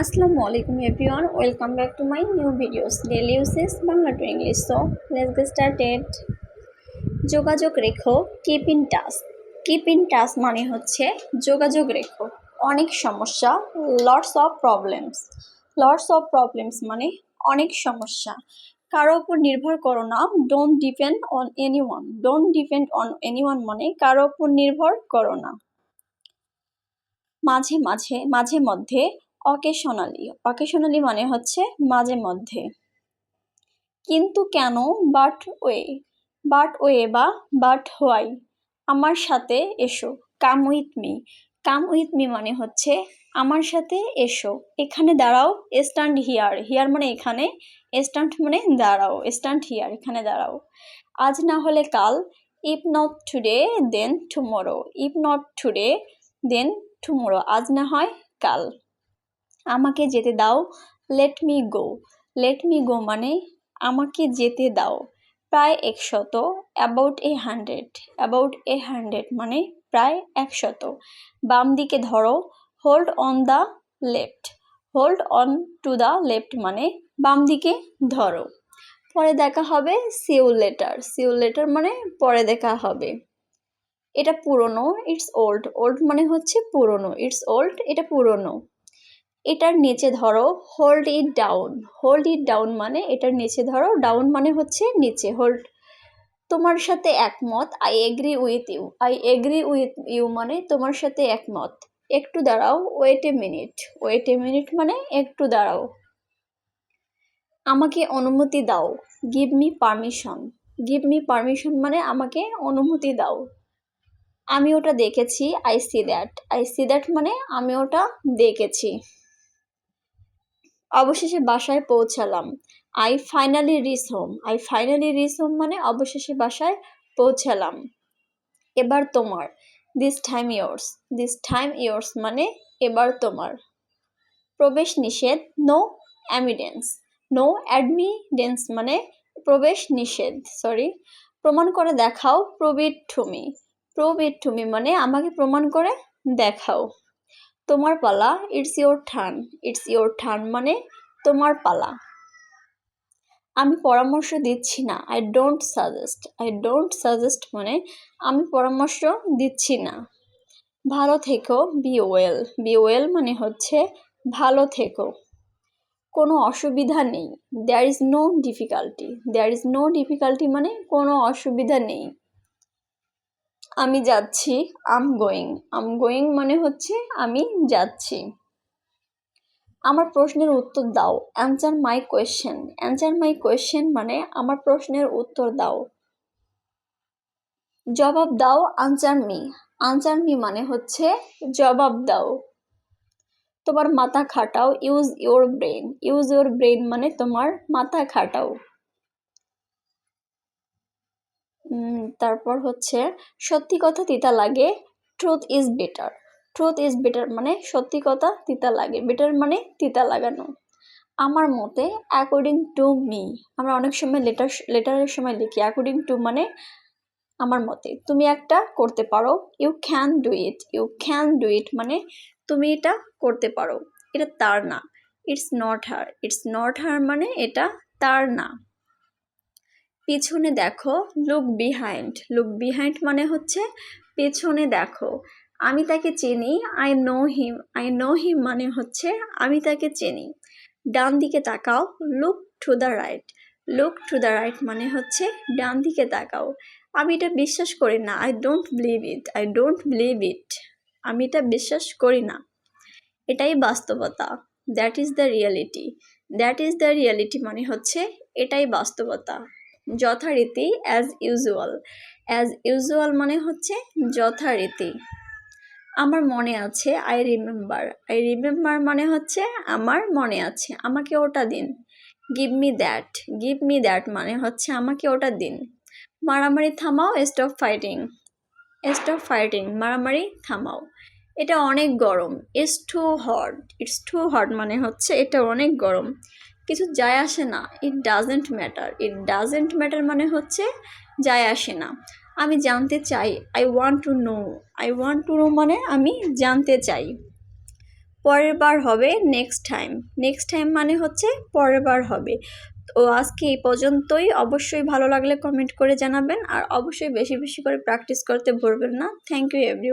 আসসালামু আলাইকুম everyone, welcome back to my new videos daily uses, Bangla to English. So, let's get started. যোগাযোগ রেখো keep in touch keep in touch মানে হচ্ছে যোগাযোগ রেখো। অনেক সমস্যা lots of problems lots of problems মানে অনেক সমস্যা। কারও উপর নির্ভর করো না don't depend on anyone don't depend on anyone মানে কারও উপর নির্ভর করো না। মাঝে মাঝে মাঝে মধ্যে অকেশনালি অকেশনালি মানে হচ্ছে মাঝে মধ্যে। কিন্তু কেন বাট ওয়ে বাট ওয়ে বা বাট হোয়াই আমার সাথে এসো come with me come with me মানে হচ্ছে, আমার সাথে এসো। এখানে দাঁড়াও স্ট্যান্ড হিয়ার হিয়ার মানে এখানে স্ট্যান্ড মানে দাঁড়াও স্ট্যান্ড হিয়ার এখানে দাঁড়াও। আজ না হলে কাল if not today then tomorrow if not today then tomorrow আজ না হয় কাল। আমাকে যেতে দাও। Let me go let me go মানে আমাকে যেতে দাও। প্রায় একশত। About a hundred about a hundred মানে প্রায় একশত। বাম দিকে ধরো। Hold on the left hold on to the left মানে বাম দিকে ধরো। পরে দেখা হবে সিউ লেটার সিউ লেটার মানে পরে দেখা হবে। এটা পুরনো। ইটস ওল্ড ওল্ড মানে হচ্ছে পুরনো। ইটস ওল্ড এটা পুরনো। এটার নিচে ধরো hold it down hold it down মানে এটার নিচে ধরো ডাউন মানে হচ্ছে নিচে। হোল্ড তোমার সাথে একমত I agree with you I agree with you মানে তোমার সাথে একমত। একটু দাঁড়াও wait a minute wait a minute মানে একটু দাঁড়াও। আমাকে অনুমতি দাও। Give me permission give me permission মানে আমাকে অনুমতি দাও। আমি ওটা দেখেছি I see that I see that মানে আমি ওটা দেখেছি। অবশেষে বাসায় পৌঁছালাম। I finally reach home I finally reach home মানে অবশেষে বাসায় পৌঁছালাম। এবার তোমার। This time years this time years মানে এবার তোমার। প্রবেশ নিষেধ নো অ্যামিডেন্স নো অ্যাডমিডেন্স মানে প্রবেশ নিষেধ সরি প্রমাণ করে দেখাও প্রবিট ঠুমি। প্রবিট ঠুমি মানে আমাকে প্রমাণ করে দেখাও। তোমার পালা it's your turn it's your turn মানে তোমার পালা। আমি পরামর্শ দিচ্ছি না I don't suggest I don't suggest মানে আমি পরামর্শ দিচ্ছি না। ভালো থেকো বি ওয়েল বি ওয়েল মানে হচ্ছে ভালো থেকো। কোনো অসুবিধা নেই there is no difficulty there is no difficulty মানে কোনো অসুবিধা নেই। আমি যাচ্ছি আম গোয়িং আম গোয়িং মানে হচ্ছে আমি যাচ্ছি। আমার প্রশ্নের উত্তর দাও। Answer my question answer my question মানে আমার প্রশ্নের উত্তর দাও। জবাব দাও আনসার মি আনসার মি মানে হচ্ছে জবাব দাও। তোমার মাথা খাটাও। Use your brain use your brain মানে তোমার মাথা খাটাও। তারপর হচ্ছে, সত্যি কথা তিতা লাগে truth is better truth is better মানে সত্যি কথা তিতা লাগে। বেটার মানে তিতা লাগানো। আমার মতে অ্যাকর্ডিং টু মি আমরা অনেক সময় লেটার লেটারের সময় লিখি। অ্যাকর্ডিং টু মানে আমার মতে। তুমি একটা করতে পারো you can do it you can do it মানে তুমি এটা করতে পারো। এটা তার না। It's not her it's not her মানে এটা তার না। পিছনে দেখো লুক বিহাইন্ড লুক বিহাইন্ড মানে হচ্ছে পেছনে দেখো। আমি তাকে চিনি I know him I know him মানে হচ্ছে আমি তাকে চিনি। ডান দিকে তাকাও look to the right look to the right মানে হচ্ছে ডান দিকে তাকাও। আমি এটা বিশ্বাস করি না I don't believe it I don't believe it আমি এটা বিশ্বাস করি না। এটাই বাস্তবতা। That is the reality that is the reality মানে হচ্ছে এটাই বাস্তবতা। যথারীতি অ্যাজ ইউজুয়াল অ্যাজ ইউজুয়াল মানে হচ্ছে যথারীতি। আমার মনে আছে আই রিমেম্বার আই রিমেম্বার মানে হচ্ছে আমার মনে আছে। আমাকে ওটা দিন। Give me that give me that মানে হচ্ছে আমাকে ওটা দিন। মারামারি থামাও স্টপ ফাইটিং স্টপ ফাইটিং মারামারি থামাও। এটা অনেক গরম। It's too hot it's too hot মানে হচ্ছে এটা অনেক গরম। কিছু যায় আসে না। It doesn't matter it doesn't matter মানে হচ্ছে যায় আসে না। আমি জানতে চাই I want to know I want to know মানে আমি জানতে চাই। পরের বার হবে নেক্সট টাইম নেক্সট টাইম মানে হচ্ছে পরের বার হবে। তো আজকে এই পর্যন্তই। অবশ্যই ভালো লাগলে কমেন্ট করে জানাবেন। আর অবশ্যই বেশি বেশি করে প্র্যাকটিস করতে ভরবেন না। Thank you every